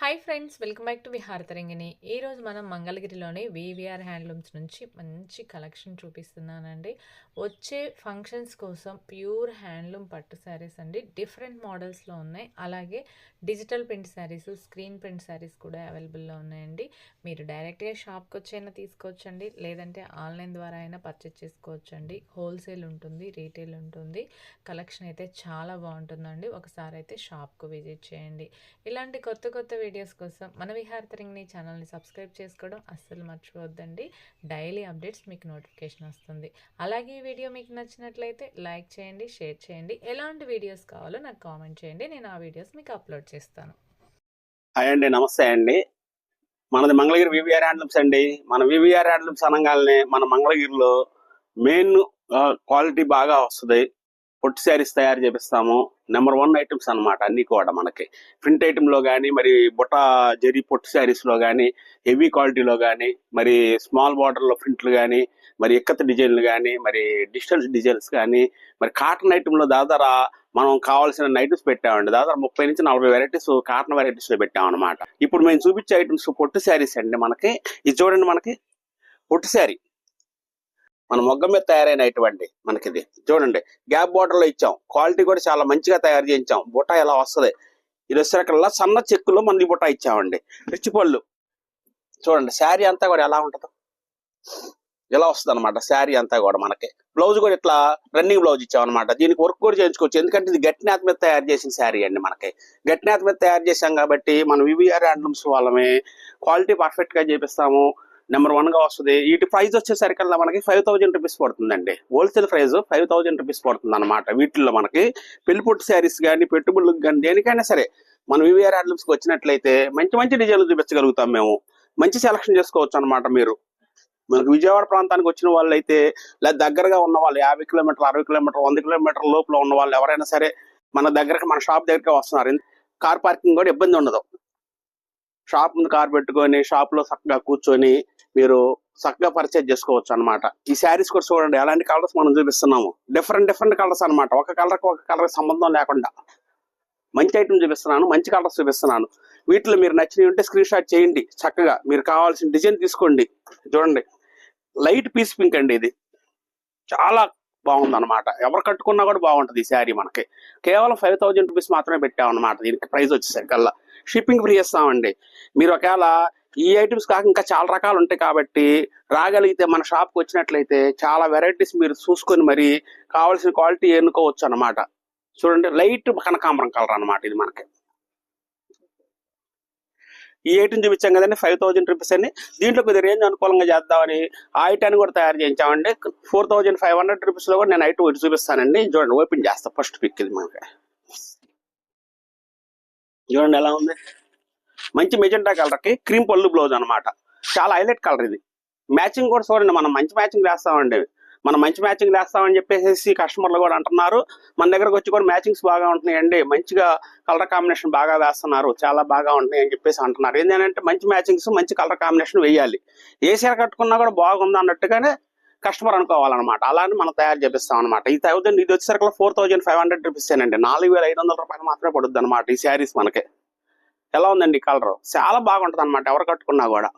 Hi friends welcome back to Viharatarangini ఈరోజు మనం మంగళగిరిలోని వివిఆర్ హ్యాండ్లూమ్స్ నుంచి మంచి కలెక్షన్ చూపిస్తున్నానండి. వచ్చే ఫంక్షన్స్ కోసం ప్యూర్ హ్యాండ్లూమ్ పట్టు శారీస్ అండి. డిఫరెంట్ మోడల్స్లో ఉన్నాయి. అలాగే digital print saris screen print saris కూడా అవైలబుల్లో ఉన్నాయండి. మీరు డైరెక్ట్గా షాప్కి వచ్చైనా తీసుకోవచ్చండి. లేదంటే ఆన్లైన్ ద్వారా అయినా పర్చేస్ చేసుకోవచ్చండి. హోల్సేల్ ఉంటుంది రీటైల్ ఉంటుంది. కలెక్షన్ అయితే చాలా బాగుంటుందండి. ఒకసారి అయితే షాప్కు విజిట్ చేయండి. ఇలాంటి కొత్త కొత్త వీడియోస్ కోసం మన విహారతరింగిని ఛానల్ని సబ్స్క్రైబ్ చేసుకోవడం అస్సలు మర్చిపోవద్దండి. డైలీ అప్డేట్స్ మీకు నోటిఫికేషన్ వస్తుంది. అలాగే ఈ వీడియో మీకు నచ్చినట్లయితే లైక్ చేయండి షేర్ చేయండి. ఎలాంటి వీడియోస్ కావాలో నాకు కామెంట్ చేయండి. నేను ఆ వీడియోస్ మీకు అప్లోడ్ చేస్తాను. హాయ్ అండి నమస్తే అండి. మనది మంగళగిరి వివిఆర్ హ్యాండ్లూమ్స్ అండి. మన వివిఆర్ హ్యాండ్లూమ్స్ అనగానే మన మంగళగిరిలో మెయిన్ క్వాలిటీ బాగా వస్తుంది. పొట్టి శారీస్ తయారు చేపిస్తాము. నెంబర్ వన్ ఐటమ్స్ అనమాట అన్ని కూడా మనకి. ప్రింట్ ఐటెంలో కానీ మరి బుట్ట జరీ పొట్టి శారీస్లో కానీ హెవీ క్వాలిటీలో కానీ మరి స్మాల్ బార్డర్లో ప్రింట్లు కానీ మరి ఎక్కత డిజైన్లు కానీ మరి డిజిటల్ డిజైన్స్ కానీ మరి కాటన్ ఐటెంలో దాదాపు మనం కావాల్సిన ఐటమ్స్ పెట్టామండి. దాదాపు ముప్పై నుంచి నలభై వెరైటీస్ కాటన్ వెరైటీస్లో పెట్టామన్నమాట. ఇప్పుడు మేము చూపించే ఐటమ్స్ పొట్టు శారీస్ అండి మనకి. ఇది చూడండి మనకి. పొట్టు శారీ. మన మొగ్గ మీద తయారైనటువంటి మనకిది. మనకి ఇది చూడండి గ్యాప్ బార్డర్లో ఇచ్చాం. క్వాలిటీ కూడా చాలా మంచిగా తయారు చేయించాం. బుట్ట ఎలా వస్తుంది? ఇది వచ్చేసరికల్లా సన్న చెక్కులో మన బుట్ట ఇచ్చామండి. రిచ్ పళ్ళు. చూడండి శారీ అంతా కూడా ఎలా ఉంటుందో. ఇలా వస్తుంది అనమాట శారీ అంతా కూడా మనకి. బ్లౌజ్ కూడా ఇట్లా రన్నింగ్ బ్లౌజ్ ఇచ్చామన్నమాట. దీనికి వర్క్ కూడా చేయించుకోవచ్చు. ఎందుకంటే ఇది గట్టినాథ్ మీద తయారు చేసిన శారీ అండి మనకి. గట్టినాథ్ మీద తయారు చేసాం కాబట్టి మనం వివిఆర్ హ్యాండ్లూమ్స్ వాళ్ళమే. క్వాలిటీ పర్ఫెక్ట్గా చేపిస్తాము. నెంబర్ వన్గా వస్తుంది. వీటి ప్రైస్ వచ్చేసరికల్లా మనకి ఫైవ్ థౌజండ్ రూపీస్ పడుతుందండి. Wholesale price five thousand rupees పడుతుంది అనమాట వీటిల్లో మనకి పెళ్ళిపొట్టు శారీస్ కానీ పెట్టుబడులకు కానీ దేనికైనా సరే మనం వివిఆర్ హ్యాండ్లూమ్స్కి వచ్చినట్లయితే మంచి మంచి డిజైన్లు చూపించగలుగుతాం మేము. మంచి సెలక్షన్ చేసుకోవచ్చు అనమాట మీరు. మనకు విజయవాడ ప్రాంతానికి వచ్చిన వాళ్ళు అయితే లేదా దగ్గరగా ఉన్న వాళ్ళు యాభై కిలోమీటర్లు అరవై కిలోమీటర్లు వంద కిలోమీటర్ల లోపల ఉన్న వాళ్ళు ఎవరైనా సరే మన దగ్గరకి మన షాప్ దగ్గరికి వస్తున్నారు. కార్ పార్కింగ్ కూడా ఇబ్బంది ఉండదు. షాప్ ముందు కార్ పెట్టుకొని షాప్లో చక్కగా కూర్చొని మీరు చక్కగా పర్చేజ్ చేసుకోవచ్చు అన్నమాట. ఈ శారీస్ కూడా చూడండి ఎలాంటి కలర్స్ మనం చూపిస్తున్నాము. డిఫరెంట్ డిఫరెంట్ కలర్స్ అనమాట ఒక కలర్ ఒక కలర్ సంబంధం లేకుండా. మంచి ఐటమ్ చూపిస్తున్నాను మంచి కలర్స్ చూపిస్తున్నాను. వీటిలో మీరు నచ్చినవి ఉంటే స్క్రీన్ షాట్ చేయండి. చక్కగా మీరు కావాల్సిన డిజైన్ తీసుకోండి. చూడండి. లైట్ పీస్ పింక్ అండి ఇది. చాలా బాగుంది అనమాట ఎవరు కట్టుకున్నా కూడా బాగుంటుంది ఈ శారీ మనకి. కేవలం ఫైవ్ థౌజండ్ రూపీస్ మాత్రమే పెట్టామన్నమాట. దీనికి ప్రైస్ వచ్చేసరికల్లా. షిప్పింగ్ ఫ్రీ ఇస్తామండి. మీరు ఒకవేళ ఈ ఐటమ్స్ కాక ఇంకా చాలా రకాలు ఉంటాయి కాబట్టి రాగలిగితే మన షాప్కి వచ్చినట్లయితే చాలా వెరైటీస్ మీరు చూసుకొని మరి కావాల్సిన క్వాలిటీ ఎన్నుకోవచ్చు అనమాట చూడండి లైట్ కనకాంబరం కలర్ అనమాట ఇది మనకి. ఈ ఐటమ్ చూపించాం కదండి ఫైవ్ థౌజండ్ రూపీస్ అని దీంట్లో కొద్దిగా రేంజ్ అనుకూలంగా చేద్దామని ఆ ఐటాన్ని కూడా తయారు చేయించామండి. ఫోర్ థౌజండ్ ఫైవ్ హండ్రెడ్ రూపీస్లో కూడా నేను ఐటమ్ ఇటు చూపిస్తానండి. చూడండి ఓపెన్ చేస్తాను ఫస్ట్ పిక్ ఇది మనకి. చూడండి ఎలా ఉంది. మంచి మెజెంటా కలర్కి క్రీమ్ పళ్ళు బ్లౌజ్ అన్నమాట. చాలా హైలైట్ కలర్ ఇది. మ్యాచింగ్ కూడా చూడండి మనం మంచి మ్యాచింగ్ వేస్తామండి. మనం మంచి మ్యాచింగ్ వేస్తామని చెప్పేసి కస్టమర్లు కూడా అంటున్నారు. మన దగ్గరకు వచ్చి కూడా మ్యాచింగ్స్ బాగా ఉంటున్నాయండి. మంచిగా కలర్ కాంబినేషన్ బాగా వేస్తున్నారు. చాలా బాగా ఉంటున్నాయి అని చెప్పేసి అంటున్నారు. ఏంటంటే మంచి మ్యాచింగ్స్ మంచి కలర్ కాంబినేషన్ వేయాలి. ఏ చీర కట్టుకున్నా కూడా బాగుంది అన్నట్టుగానే కస్టమర్ అనుకోవాలన్నమాట. అలానే మనం తయారు చేపిస్తాం అనమాట ఈ థౌసండ్ ఇది వచ్చేసరికి four thousand five hundred rupees అండి నాలుగు వేల ఐదు వందల రూపాయలు మాత్రమే పడుద్ది అనమాట ఈ శారీస్ మనకి. ఎలా ఉందండి కలర్? చాలా బాగుంటుంది అనమాట ఎవరు కట్టుకున్నా కూడా.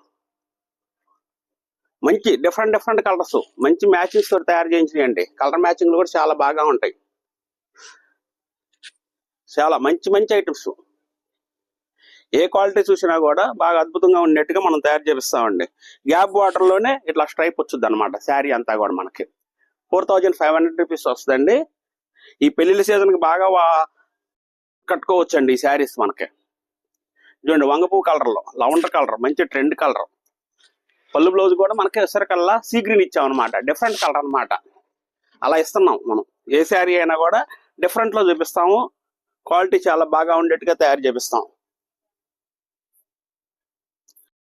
మంచి డిఫరెంట్ డిఫరెంట్ కలర్స్ మంచి మ్యాచింగ్స్ తోటి తయారు చేయించినాయండి. కలర్ మ్యాచింగ్లు కూడా చాలా బాగా ఉంటాయి. చాలా మంచి మంచి ఐటమ్స్ ఏ క్వాలిటీ చూసినా కూడా బాగా అద్భుతంగా ఉండేట్టుగా మనం తయారు చేపిస్తామండి. గ్యాప్ వాటర్లోనే ఇట్లా స్ట్రైప్ వచ్చుద్ది అనమాట శారీ అంతా కూడా మనకి. Four thousand five hundred rupees వస్తుందండి. ఈ పెళ్ళిళ్ళ సీజన్కి బాగా కట్టుకోవచ్చు కట్టుకోవచ్చండి ఈ శారీస్ మనకి. చూడండి వంగపూ కలర్లో లవండర్ కలర్ మంచి ట్రెండ్ కలర్ పళ్ళు బ్లౌజ్ కూడా మనకి ఎసరికల్లా సీ గ్రీన్ ఇచ్చాం అనమాట డిఫరెంట్ కలర్ అన్నమాట. అలా ఇస్తున్నాం మనం. ఏ శారీ అయినా కూడా డిఫరెంట్లో చూపిస్తాము. క్వాలిటీ చాలా బాగా ఉండేట్టుగా తయారు చేపిస్తాం.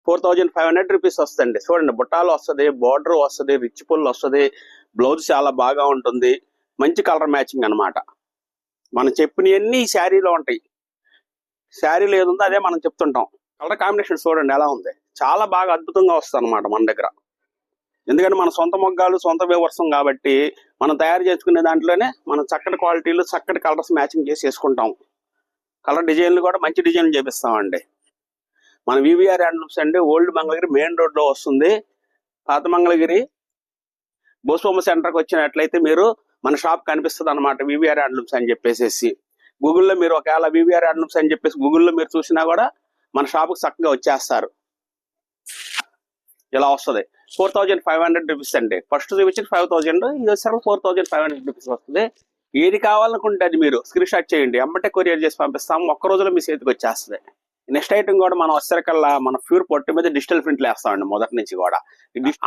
Four thousand five hundred rupees వస్తుంది చూడండి బుట్టాలు వస్తుంది బార్డర్ వస్తుంది రిచ్ పుల్ వస్తుంది బ్లౌజ్ చాలా బాగా ఉంటుంది. మంచి కలర్ మ్యాచింగ్ అన్నమాట. మనం చెప్పినవన్నీ ఈ శారీలో ఉంటాయి. శారీలో ఏదుందో ఉందో అదే మనం చెప్తుంటాం. కలర్ కాంబినేషన్ చూడండి ఎలా ఉంది. చాలా బాగా అద్భుతంగా వస్తుంది అనమాట మన దగ్గర. ఎందుకంటే మన సొంత మొగ్గాలు సొంత వివర్సం కాబట్టి మనం తయారు చేసుకునే దాంట్లోనే మనం చక్కటి క్వాలిటీలు చక్కటి కలర్స్ మ్యాచింగ్ చేసి వేసుకుంటాం. కలర్ డిజైన్లు కూడా మంచి డిజైన్లు చేపిస్తామండి. మన వివిఆర్ హ్యాండ్లూమ్స్ అండి ఓల్డ్ మంగళగిరి మెయిన్ రోడ్లో వస్తుంది. పాత మంగళగిరి బోస్బొమ్మ సెంటర్కి వచ్చినట్లయితే మీరు మన షాప్ కనిపిస్తుంది అనమాట వివిఆర్ హ్యాండ్లూమ్స్ అని చెప్పేసి గూగుల్లో మీరు ఒకవేళ వివిఆర్ హ్యాండ్లూమ్స్ అని చెప్పేసి గూగుల్లో మీరు చూసినా కూడా మన షాప్కి చక్కగా వచ్చేస్తారు. ఇలా వస్తుంది. Four thousand five hundred rupees అండి. ఫస్ట్ చూపించిన ఫైవ్ థౌజండ్ ఇది వచ్చేసరికి four thousand five hundred rupees వస్తుంది. ఏది కావాలనుకుంటే అది మీరు స్క్రీన్ షాట్ చేయండి. అమ్మటే కొరియర్ చేసి పంపిస్తాము ఒక్క రోజులో మీ చేతికి వచ్చేస్తుంది. నెక్స్ట్ ఐటమ్ కూడా మనం వచ్చేసరికల్లా మన ప్యూర్ పొట్టు మీద డిజిటల్ ప్రింట్లు వేస్తామండి మొదటి నుంచి కూడా.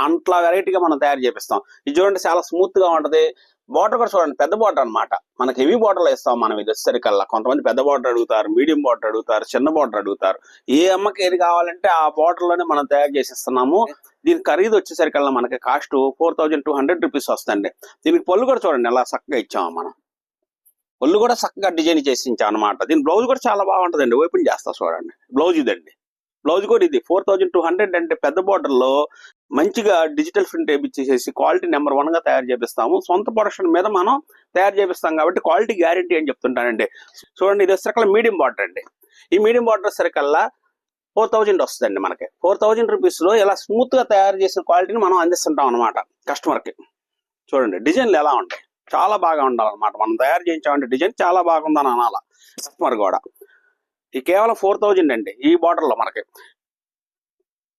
అంట్లా వెరైటీగా మనం తయారు చేపిస్తాం. ఇది చూడండి చాలా స్మూత్గా ఉంటది. బార్డర్ కూడా చూడండి పెద్ద బార్డర్ అన్నమాట. మనకి హెవీ బార్డర్ ఇస్తాం మనం ఇది వచ్చేసరికల్లా కొంతమంది పెద్ద బార్డర్ అడుగుతారు మీడియం బోర్డర్ అడుగుతారు చిన్న బోర్డర్ అడుగుతారు. ఏ అమ్మకి ఏది కావాలంటే ఆ బార్డర్లోనే మనం తయారు చేసిస్తున్నాము. దీని ఖరీదు వచ్చేసరికల్లా మనకి cost four thousand two hundred rupees వస్తుంది దీనికి పళ్ళు కూడా చూడండి ఎలా చక్కగా ఇచ్చాము మనం. ఒళ్ళు కూడా చక్కగా డిజైన్ చేసి అనమాట దీని బ్లౌజ్ కూడా చాలా బాగుంటుందండి. ఓపెన్ చేస్తా చూడండి. బ్లౌజ్ ఇదండి. బ్లౌజ్ కూడా ఇది. ఫోర్ థౌజండ్ టూ హండ్రెడ్ అంటే పెద్ద బోర్డర్లో లో మంచిగా డిజిటల్ ప్రింట్ వేయించేసి క్వాలిటీ నెంబర్ వన్గా తయారు చేపిస్తాము. సొంత ప్రొడక్షన్ మీద మనం తయారు చేపిస్తాం కాబట్టి క్వాలిటీ గ్యారంటీ అని చెప్తుంటానండి. చూడండి ఇది వచ్చేసరికల్లా మీడియం బార్డర్ అండి. ఈ మీడియం బార్డర్ సరికల్లా ఫోర్ థౌజండ్ వస్తుందండి మనకి. ఫోర్ థౌజండ్ రూపీస్లో ఇలా స్మూత్గా తయారు చేసిన క్వాలిటీని మనం అందిస్తుంటాం అనమాట కస్టమర్కి చూడండి డిజైన్లు ఎలా ఉంటాయి. చాలా బాగా ఉండాలన్నమాట. మనం తయారు చేయించామంటే డిజైన్ చాలా బాగుందని అనాల. కస్టమర్ కూడా. ఇది కేవలం ఫోర్ థౌజండ్ అండి. ఈ బార్డర్లో మనకి.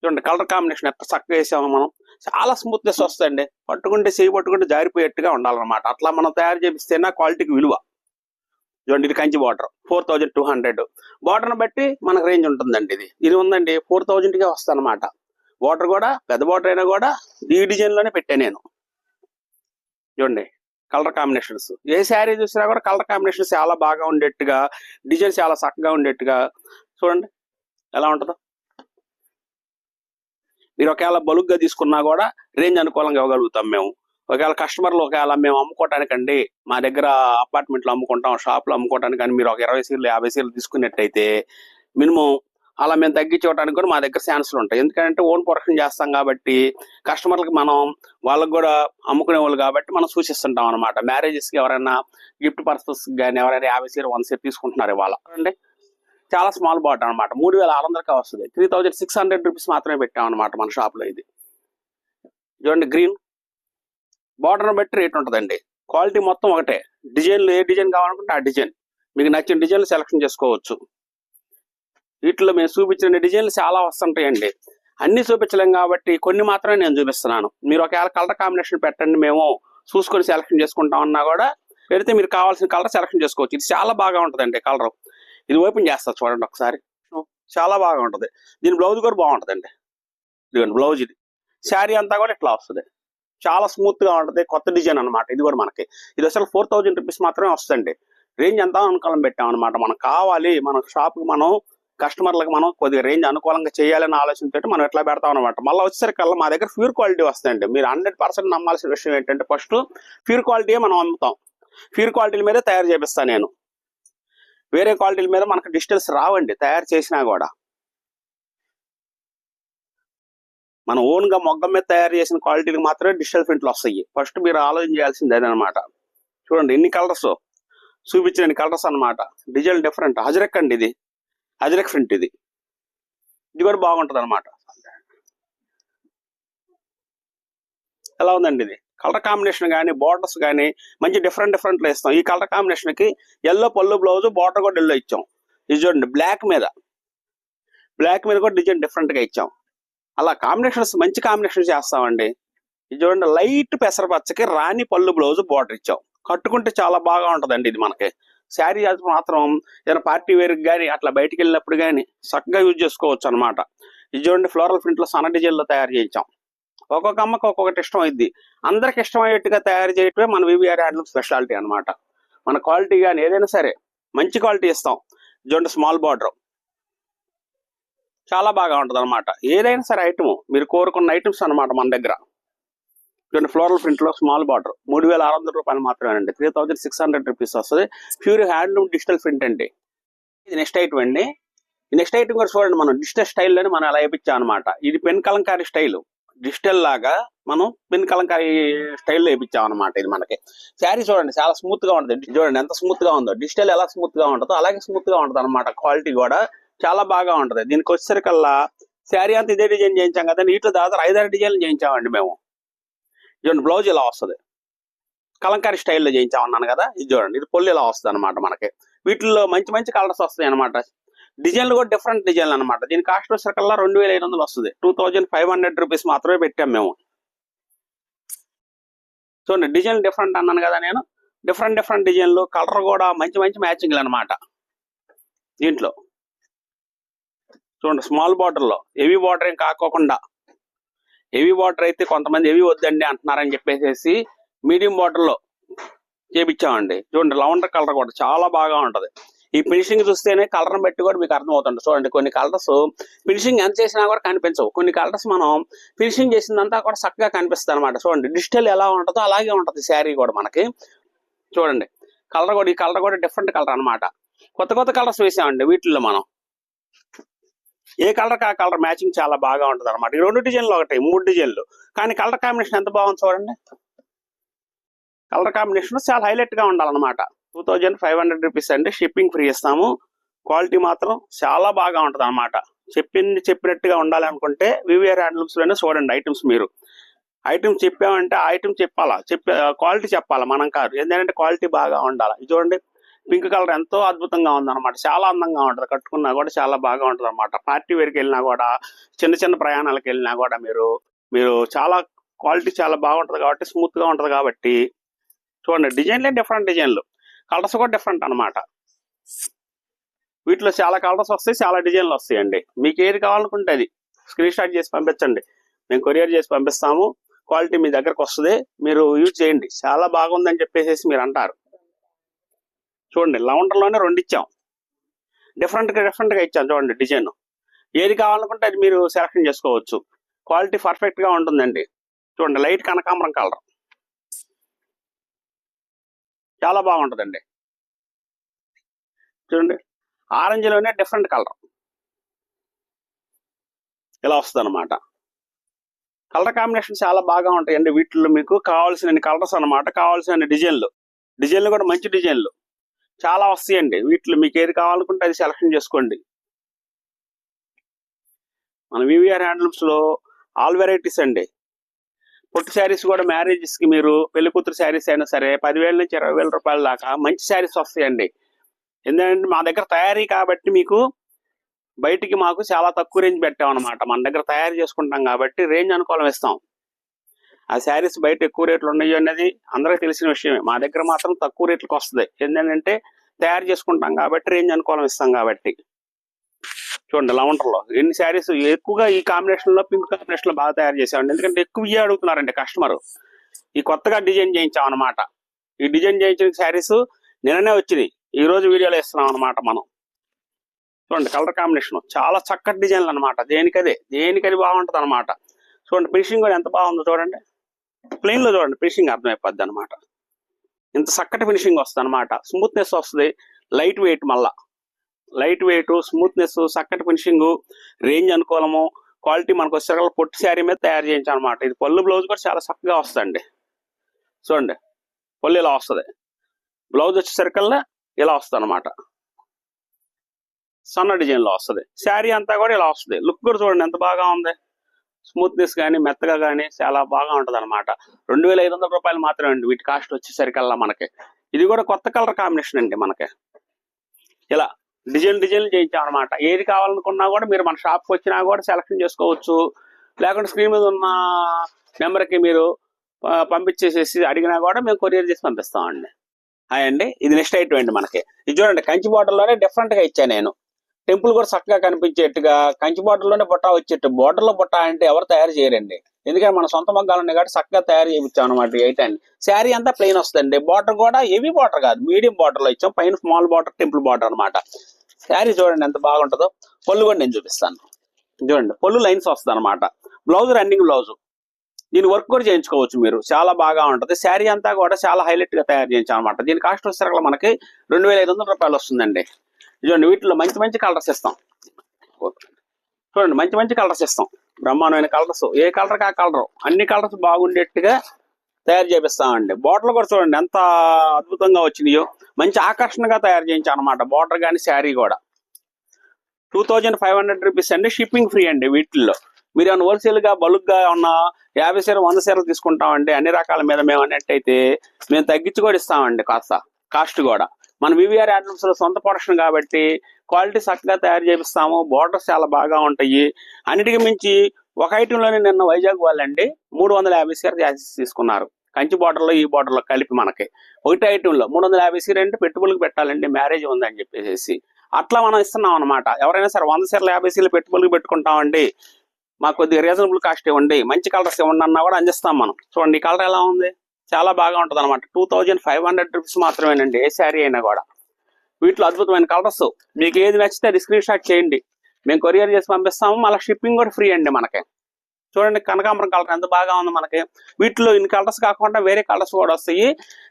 చూడండి కలర్ కాంబినేషన్ ఎంత చక్కగా వేసాము మనం. చాలా స్మూత్నెస్ వస్తుందండి. పట్టుకుంటే చేయి పట్టుకుంటే జారిపోయేట్టుగా ఉండాలన్నమాట. అట్లా మనం తయారు చేపిస్తేనే క్వాలిటీకి విలువ. చూడండి ఇది Kanchi border four thousand two hundred. బార్డర్ని బట్టి మనకు రేంజ్ ఉంటుందండి ఇది. ఇది ఉందండి ఫోర్ థౌజండ్కే వస్తుంది అనమాట బార్డర్ కూడా పెద్ద బార్డర్ అయినా కూడా ఈ డిజైన్లోనే పెట్టాను నేను. చూడండి కలర్ కాంబినేషన్స్. ఏ శారీ చూసినా కూడా కలర్ కాంబినేషన్స్ చాలా బాగా ఉండేట్టుగా డిజైన్ చాలా చక్కగా ఉండేట్టుగా. చూడండి ఎలా ఉంటుందో. మీరు ఒకవేళ బలుగ్గా తీసుకున్నా కూడా రేంజ్ అనుకూలంగా ఇవ్వగలుగుతాం మేము. ఒకవేళ కస్టమర్లు ఒకవేళ మేము అమ్ముకోవటానికండి మా దగ్గర అపార్ట్మెంట్లో అమ్ముకుంటాం షాప్లో అమ్ముకోవటానికి కానీ మీరు ఒక ఇరవై సీర్లు యాభై సీర్లు తీసుకున్నట్టయితే మినిమం అలా మేము తగ్గించుకోవడానికి కూడా మా దగ్గర ఛాన్సులు ఉంటాయి. ఎందుకంటే ఓన్ ప్రొడక్షన్ చేస్తాం కాబట్టి కస్టమర్లకు మనం వాళ్ళకి కూడా అమ్ముకునే వాళ్ళు కాబట్టి మనం సూచిస్తుంటాం అనమాట మ్యారేజెస్కి ఎవరైనా గిఫ్ట్ పర్సన్స్ కానీ ఎవరైనా యాభై సీర వన్ సీర్ తీసుకుంటున్నారు ఇవాళ. అంటే చాలా స్మాల్ బాట్ అనమాట మూడు వేల ఆరు వందలకే వస్తుంది. Three thousand six hundred rupees మాత్రమే పెట్టాం అనమాట మన షాప్లో ఇది. చూడండి గ్రీన్ బార్డర్ బట్టి రేట్ ఉంటుందండి. క్వాలిటీ మొత్తం ఒకటే. డిజైన్లు ఏ డిజైన్ కావాలనుకుంటే ఆ డిజైన్ మీకు నచ్చిన డిజైన్లు సెలెక్షన్ చేసుకోవచ్చు. వీటిలో మేము చూపించిన డిజైన్లు చాలా వస్తుంటాయండి. అన్ని చూపించలేం కాబట్టి కొన్ని మాత్రమే నేను చూపిస్తున్నాను. మీరు ఒకవేళ కలర్ కాంబినేషన్ పెట్టండి మేము చూసుకొని సెలెక్షన్ చేసుకుంటాం అన్నా కూడా పెడితే మీరు కావాల్సిన కలర్ సెలెక్షన్ చేసుకోవచ్చు. ఇది చాలా బాగా ఉంటుందండి కలర్. ఇది ఓపెన్ చేస్తారు చూడండి ఒకసారి. చాలా బాగా ఉంటుంది. దీని బ్లౌజ్ కూడా బాగుంటుందండి. ఇదిగోండి బ్లౌజ్ ఇది. శారీ అంతా కూడా ఇట్లా వస్తుంది. చాలా స్మూత్గా ఉంటుంది. కొత్త డిజైన్ అన్నమాట ఇది కూడా మనకి. ఇది అసలు ఫోర్ థౌజండ్ రూపీస్ మాత్రమే వస్తుందండి. రేంజ్ ఎంత అనుకూలం పెట్టాం అనమాట మనకు కావాలి. మన షాప్కి మనం కస్టమర్లకు మనం కొద్దిగా రేంజ్ అనుకూలంగా చేయాలని ఆలోచనతో మనం ఎట్లా పెడతాం అనమాట మళ్ళీ వచ్చేసరికల్లా మా దగ్గర ప్యూర్ క్వాలిటీ వస్తాయండి. మీరు హండ్రెడ్ పర్సెంట్ నమ్మాల్సిన విషయం ఏంటంటే ఫస్ట్ ప్యూర్ క్వాలిటీయే మనం అమ్ముతాం. ప్యూర్ క్వాలిటీల మీదే తయారు చేపిస్తాను నేను. వేరే క్వాలిటీల మీద మనకు డిజిటల్స్ రావండి తయారు చేసినా కూడా. మనం ఓన్గా మొగ్గం మీద తయారు చేసిన క్వాలిటీలు మాత్రమే డిజిటల్ ప్రింట్లు వస్తాయి. ఫస్ట్ మీరు ఆలోచన చేయాల్సింది అదనమాట. చూడండి ఎన్ని కలర్స్ చూపించిన కలర్స్ అన్నమాట. డిజైన్ డిఫరెంట్ హజరక్ అండి ఇది. అది ప్రింట్ ఇది. ఇది కూడా బాగుంటుంది అనమాట ఎలా ఉందండి ఇది? కలర్ కాంబినేషన్ కానీ బార్డర్స్ కానీ మంచి డిఫరెంట్ డిఫరెంట్ ఇస్తాం. ఈ కలర్ కాంబినేషన్కి ఎల్లో పళ్ళు బ్లౌజ్ బార్డర్ కూడా ఎల్లో ఇచ్చాం. ఇది చూడండి బ్లాక్ మీద. బ్లాక్ మీద కూడా డిజైన్ డిఫరెంట్గా ఇచ్చాం. అలా కాంబినేషన్స్ మంచి కాంబినేషన్ చేస్తామండి. ఇది చూడండి లైట్ పెసరపచ్చకి రాణి పళ్ళు బ్లౌజ్ బార్డర్ ఇచ్చాం. కట్టుకుంటే చాలా బాగా ఉంటుందండి ఇది మనకి. శారీ అది మాత్రం ఏదైనా పార్టీ వేర్ కానీ అట్లా బయటికి వెళ్ళినప్పుడు కానీ చక్కగా యూజ్ చేసుకోవచ్చు అనమాట ఇది చూడండి ఫ్లోరల్ ప్రింట్లో సన్న డిజైన్లో తయారు చేయించాం. ఒక్కొక్క అమ్మకి ఒక్కొక్కటి ఇష్టం అయింది అందరికి ఇష్టమయ్యేట్టుగా తయారు చేయటమే మన వివిఆర్ హ్యాండ్లూమ్ స్పెషాలిటీ అన్నమాట. మన క్వాలిటీ కానీ ఏదైనా సరే మంచి క్వాలిటీ ఇస్తాం. చూడండి స్మాల్ బార్డర్ చాలా బాగా ఉంటుంది అనమాట ఏదైనా సరే ఐటమ్ మీరు కోరుకున్న ఐటమ్స్ అన్నమాట మన దగ్గర. ఇటువంటి ఫ్లోరల్ ప్రింట్లో స్మాల్ బార్డర్ మూడు వేల ఆరు వందల రూపాయలు మాత్రమేనండి. Three thousand six hundred rupees వస్తుంది. ప్యూర్ హ్యాండ్లూమ్ డిజిటల్ ప్రింట్ అండి. ఇది నెక్స్ట్ ఐటమ్ అండి. నెక్స్ట్ ఐటమ్ కూడా చూడండి మనం. డిజిటల్ స్టైల్లోనే మనం అలా వేయించాం అనమాట ఇది పెన్ కలంకారీ స్టైల్ డిజిటల్ లాగా మనం పెన్ కలంకారీ స్టైల్లో వేయించాం అనమాట ఇది మనకి. శారీ చూడండి చాలా స్మూత్గా ఉంటుంది. చూడండి ఎంత స్మూత్గా ఉందో. డిజిటల్ ఎలా స్మూత్గా ఉంటుందో అలాగే స్మూత్గా ఉంటుంది అనమాట క్వాలిటీ కూడా చాలా బాగా ఉంటది. దీనికి వచ్చేసరికల్లా శారీ అంతా ఇదే డిజైన్ చేయించాం కదా. నీటిలో దాదాపు ఐదారు డిజైన్లు చేయించామండి మేము. చూడండి బ్లౌజ్ ఇలా వస్తుంది. కలంకారీ స్టైల్లో చేయించామన్నాను కదా ఇది చూడండి ఇది పొల్లు ఇలా వస్తుంది అనమాట మనకి. వీటిల్లో మంచి మంచి కలర్స్ వస్తాయి అనమాట డిజైన్లు కూడా డిఫరెంట్ డిజైన్లు అనమాట దీని కాస్ట్ వచ్చేసరికల్లా రెండు వేల ఐదు వందలు వస్తుంది. Two thousand five hundred rupees మాత్రమే పెట్టాం మేము. చూడండి డిజైన్ డిఫరెంట్ అన్నాను కదా నేను. డిఫరెంట్ డిఫరెంట్ డిజైన్లు కలర్ కూడా మంచి మంచి మ్యాచింగ్లు అనమాట దీంట్లో. చూడండి స్మాల్ బార్డర్లో హెవీ బార్డర్ ఏం కాకోకుండా హెవీ వాటర్ అయితే కొంతమంది హెవీ వద్దండి అంటున్నారని చెప్పేసి మీడియం వాటర్లో లో చేపించామండి చూడండి లవండర్ కలర్ కూడా చాలా బాగా ఉంటది. ఈ ఫినిషింగ్ చూస్తేనే కలర్ బట్టి కూడా మీకు అర్థమవుతుంది. చూడండి కొన్ని కలర్స్ ఫినిషింగ్ ఎంత చేసినా కూడా కనిపించవు. కొన్ని కలర్స్ మనం ఫినిషింగ్ చేసిందంతా కూడా చక్కగా కనిపిస్తుంది అనమాట చూడండి డిజిటల్ ఎలా ఉంటుందో అలాగే ఉంటది శారీ కూడా మనకి. చూడండి కలర్ కూడా ఈ కలర్ కూడా డిఫరెంట్ కలర్ అన్నమాట. కొత్త కొత్త కలర్స్ వేసామండి వీటిల్లో మనం. ఏ కలర్ ఆ కలర్ మ్యాచింగ్ చాలా బాగా ఉంటుంది అనమాట ఈ రెండు డిజైన్లు ఒకటి మూడు డిజైన్లు. కానీ కలర్ కాంబినేషన్ ఎంత బాగుంది చూడండి. కలర్ కాంబినేషన్ చాలా హైలైట్గా ఉండాలన్నమాట. Two thousand five hundred rupees అండి. షిప్పింగ్ ఫ్రీ ఇస్తాము. క్వాలిటీ మాత్రం చాలా బాగా ఉంటుంది అనమాట చెప్పింది చెప్పినట్టుగా ఉండాలి అనుకుంటే వివిఆర్ హ్యాండ్లూమ్స్లోనే చూడండి ఐటమ్స్ మీరు. ఐటమ్ చెప్పామంటే ఆ ఐటమ్ చెప్పాలా? చెప్పే క్వాలిటీ చెప్పాలా? మనం కాదు. ఏంటంటే క్వాలిటీ బాగా ఉండాలి. ఇది చూడండి. పింక్ కలర్ ఎంతో అద్భుతంగా ఉందన్నమాట. చాలా అందంగా ఉంటుంది. కట్టుకున్నా కూడా చాలా బాగా ఉంటుంది అనమాట పార్టీ వేర్కి వెళ్ళినా కూడా చిన్న చిన్న ప్రయాణాలకు వెళ్ళినా కూడా మీరు మీరు చాలా క్వాలిటీ చాలా బాగుంటుంది కాబట్టి స్మూత్గా ఉంటుంది కాబట్టి చూడండి డిజైన్లే డిఫరెంట్ డిజైన్లు. కలర్స్ కూడా డిఫరెంట్ అన్నమాట. వీటిలో చాలా కలర్స్ వస్తాయి చాలా డిజైన్లు వస్తాయండి. మీకు ఏది కావాలనుకుంటే అది. స్క్రీన్ షాట్ చేసి పంపించండి. మేము కొరియర్ చేసి పంపిస్తాము. క్వాలిటీ మీ దగ్గరకు వస్తుంది. మీరు యూజ్ చేయండి. చాలా బాగుందని చెప్పేసి మీరు అంటారు. చూడండి లవండర్లోనే రెండు ఇచ్చాం డిఫరెంట్గా డిఫరెంట్గా ఇచ్చాం చూడండి డిజైన్ ఏది కావాలనుకుంటే అది మీరు సెలెక్షన్ చేసుకోవచ్చు. క్వాలిటీ పర్ఫెక్ట్గా ఉంటుందండి. చూడండి లైట్ కనకాంబరం కలర్ చాలా బాగుంటుందండి. చూడండి ఆరెంజ్లోనే డిఫరెంట్ కలర్ ఇలా వస్తుంది అనమాట కలర్ కాంబినేషన్ చాలా బాగా ఉంటాయండి వీటిల్లో మీకు. కావాల్సిన కలర్స్ అన్నమాట. కావాల్సిన డిజైన్లు డిజైన్లు కూడా మంచి డిజైన్లు చాలా వస్తాయండి. వీటిలో మీకు ఏది కావాలనుకుంటే అది సెలెక్షన్ చేసుకోండి. మన వివిఆర్ హ్యాండ్లూమ్స్లో ఆల్ వెరైటీస్ అండి. పొట్టి శారీస్ కూడా మ్యారేజెస్కి మీరు పెళ్ళి కూతురు శారీస్ అయినా సరే పదివేల నుంచి ఇరవై వేల రూపాయల దాకా మంచి శారీస్ వస్తాయండి. ఎందుకంటే మా దగ్గర తయారీ కాబట్టి మీకు బయటికి మాకు చాలా తక్కువ రేంజ్ పెట్టాం అనమాట మన దగ్గర తయారు చేసుకుంటాం కాబట్టి రేంజ్ అనుకూలం ఇస్తాం. ఆ శారీస్ బయట ఎక్కువ రేట్లు ఉన్నాయి అనేది అందరికీ తెలిసిన విషయమే. మా దగ్గర మాత్రం తక్కువ రేట్లకు వస్తుంది. ఏంటంటే తయారు చేసుకుంటాం కాబట్టి రేంజ్ అనుకూలం ఇస్తాం కాబట్టి. చూడండి లవంటర్లో ఎన్ని శారీస్ ఎక్కువగా ఈ కాంబినేషన్లో పింక్ కాంబినేషన్లో బాగా తయారు చేసామండి ఎందుకంటే ఎక్కువ ఇవే అడుగుతున్నారండి కస్టమర్. ఈ కొత్తగా డిజైన్ చేయించాం అనమాట ఈ డిజైన్ చేయించిన శారీస్ నిన్ననే వచ్చినాయి. ఈ రోజు వీడియోలో ఇస్తున్నాం అనమాట మనం. చూడండి కలర్ కాంబినేషన్. చాలా చక్కటి డిజైన్లు అనమాట దేనికదే? దేనికది బాగుంటుంది అనమాట చూడండి ఫినిషింగ్ కూడా ఎంత బాగుందో చూడండి. ప్లెయిన్లో చూడండి ఫినిషింగ్ అర్థమైపోద్ది అనమాట ఇంత చక్కటి ఫినిషింగ్ వస్తుంది అనమాట స్మూత్నెస్ వస్తుంది లైట్ వెయిట్ మళ్ళా. లైట్ వెయిట్ స్మూత్నెస్ చక్కటి ఫినిషింగ్ రేంజ్ అనుకూలము క్వాలిటీ మనకు వచ్చేసరికి పొట్టి శారీ మీద తయారు చేయించాం అనమాట ఇది పళ్ళు బ్లౌజ్ కూడా చాలా చక్కగా వస్తుందండి. చూడండి పళ్ళు ఇలా వస్తుంది. బ్లౌజ్ వచ్చేసరికల్లా ఇలా వస్తుంది అనమాట సన్న డిజైన్లో వస్తుంది. శారీ అంతా కూడా ఇలా వస్తుంది. లుక్ కూడా చూడండి ఎంత బాగా ఉంది. స్మూత్నెస్ కానీ మెత్తగా కానీ చాలా బాగా ఉంటుంది అనమాట రెండు వేల ఐదు వందల రూపాయలు మాత్రమే అండి. వీటి కాస్ట్ వచ్చేసరికల్లా మనకి. ఇది కూడా కొత్త కలర్ కాంబినేషన్ అండి మనకి. ఇలా డిజైన్ డిజైన్ చేయించాం అనమాట ఏది కావాలనుకున్నా కూడా మీరు మన షాప్కి వచ్చినా కూడా సెలెక్షన్ చేసుకోవచ్చు. లేకుంటే స్క్రీన్ మీద ఉన్న నెంబర్కి మీరు పంపించేసేసి అడిగినా కూడా మేము కొరియర్ చేసి పంపిస్తామండి. హాయ్ అండి. ఇది నెక్స్ట్ ఐటమ్ అండి మనకి. ఇది చూడండి కంచి బాటిల్లోనే లోనే డిఫరెంట్గా ఇచ్చాను నేను. టెంపుల్ కూడా చక్కగా కనిపించేట్టుగా కంచి border లోనే బుట్ట వచ్చేట్టు. border లో బుట్ట అంటే ఎవరు తయారు చేయరండి. ఎందుకంటే మన సొంత మగ్గాలు ఉన్నాయి కాబట్టి చక్కగా తయారు చేయించాం అనమాట ఐటాన్ని శారీ అంతా ప్లెయిన్ వస్తుందండి. బార్డర్ కూడా హెవీ బార్డర్ కాదు. మీడియం బార్డర్లో ఇచ్చాం. పైన స్మాల్ బార్డర్ టెంపుల్ బార్డర్ అన్నమాట. శారీ చూడండి ఎంత బాగుంటుందో. పళ్ళు కూడా నేను చూపిస్తాను. చూడండి పళ్ళు లైన్స్ వస్తుంది అనమాట బ్లౌజ్ రన్నింగ్ బ్లౌజ్. దీని వర్క్ కూడా చేయించుకోవచ్చు మీరు. చాలా బాగా ఉంటుంది. శారీ అంతా కూడా చాలా హైలైట్గా తయారు చేయించాం అనమాట దీని కాస్ట్ వచ్చేసరికి మనకి రెండు వేల ఐదు వందల రూపాయలు వస్తుందండి. చూడండి వీటిలో మంచి మంచి కలర్స్ ఇస్తాం. చూడండి మంచి మంచి కలర్స్ ఇస్తాం. బ్రహ్మాండమైన కలర్స్ ఏ కలర్ ఆ కలర్ అన్ని కలర్స్ బాగుండేట్టుగా తయారు చేపిస్తామండి. బాటిల్ కూడా చూడండి ఎంత అద్భుతంగా వచ్చినాయో. మంచి ఆకర్షణగా తయారు చేయించాం అనమాట బార్డర్ కానీ శారీ కూడా. Two thousand five hundred rupees అండి షిప్పింగ్ ఫ్రీ అండి వీటిల్లో. మీరు ఏమైనా హోల్సేల్గా గా ఉన్న యాభై సీరలు వంద సీరలు తీసుకుంటామండి అన్ని రకాల మీద మేము అన్నట్టయితే మేము తగ్గించి కూడా ఇస్తామండి కాస్త కాస్ట్ కూడా. మన వివిఆర్ హ్యాండ్లూమ్స్లో సొంత ప్రొడక్షన్ కాబట్టి క్వాలిటీ చక్కగా తయారు చేపిస్తాము. బోర్డర్స్ చాలా బాగా ఉంటాయి. అన్నిటికి మించి ఒక ఐటెంలోనే నిన్న వైజాగ్ వాళ్ళండి మూడు వందల యాభై సీర తీసుకున్నారు. కంచి border లో ఈ border లో కలిపి మనకి. ఒకటి ఐటెంలో మూడు వందల యాభై సీర అంటే పెట్టుబడులకు పెట్టాలండి. మ్యారేజ్ ఉందని చెప్పేసి అట్లా మనం ఇస్తున్నాం అనమాట ఎవరైనా సరే వంద సీరలు యాభై సీరలు పెట్టుబడులకు పెట్టుకుంటామండి. మాకు కొద్దిగా రీజనబుల్ కాస్ట్ ఇవ్వండి. మంచి కలర్స్ ఇవ్వండి అన్నా కూడా అందిస్తాం మనం. చూడండి ఈ కలర్ ఎలా ఉంది? చాలా బాగా ఉంటుంది అనమాట two thousand five hundred rupees మాత్రమేనండి ఏ శారీ అయినా కూడా. వీటిలో అద్భుతమైన కలర్స్. మీకు ఏది నచ్చితే అది స్క్రీన్ షాట్ చేయండి. మేము కొరియర్ చేసి పంపిస్తాము. మళ్ళీ షిప్పింగ్ కూడా ఫ్రీ అండి మనకి. చూడండి కనకాంబరం కలర్ ఎంత బాగా ఉంది మనకి. వీటిలో ఇన్ని కలర్స్ కాకుండా వేరే కలర్స్ కూడా వస్తాయి.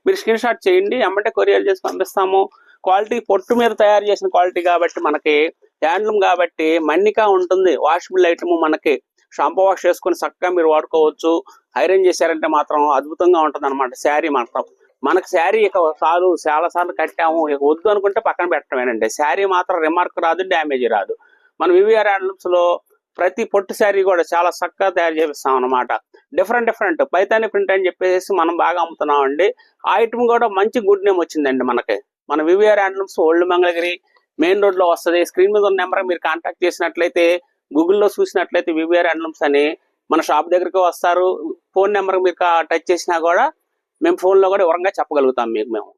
మీరు స్క్రీన్ షాట్ చేయండి. ఎమ్మంటే కొరియర్ చేసి పంపిస్తాము. క్వాలిటీ పొట్టు మీద తయారు చేసిన క్వాలిటీ కాబట్టి మనకి హ్యాండ్లూమ్ కాబట్టి మన్నిక ఉంటుంది. వాషబుల్ ఐటమ్ మనకి. షాంపూ వాష్ చేసుకొని చక్కగా మీరు వాడుకోవచ్చు. ఐరన్ చేశారంటే మాత్రం అద్భుతంగా ఉంటుంది అనమాట శారీ మాత్రం. మనకు శారీ ఇక సార్లు చాలా సార్లు కట్టాము. ఇక వద్దు అనుకుంటే పక్కన పెట్టడమేనండి. శారీ మాత్రం రిమార్క్ రాదు డ్యామేజ్ రాదు. మన వివిఆర్ హ్యాండ్లూమ్స్లో ప్రతి పొట్టు శారీ కూడా చాలా చక్కగా తయారు చేపిస్తాం అనమాట డిఫరెంట్ డిఫరెంట్. పైతాని ప్రింట్ అని చెప్పేసి మనం బాగా అమ్ముతున్నాం అండి ఆ ఐటమ్ కూడా మంచి గుడ్ నేమ్ వచ్చిందండి మనకి. మన VVR handlooms old Mangalagiri main రోడ్లో వస్తుంది. స్క్రీన్ మీద ఉన్న నెంబర్ మీరు కాంటాక్ట్ చేసినట్లయితే గూగుల్లో చూసినట్లయితే వివిఆర్ హ్యాండ్లూమ్స్ అని మన షాప్ దగ్గరికి వస్తారు. ఫోన్ నెంబర్ మీకు టచ్ చేసినా కూడా మేము ఫోన్లో కూడా వివరంగా చెప్పగలుగుతాం మీకు మేము.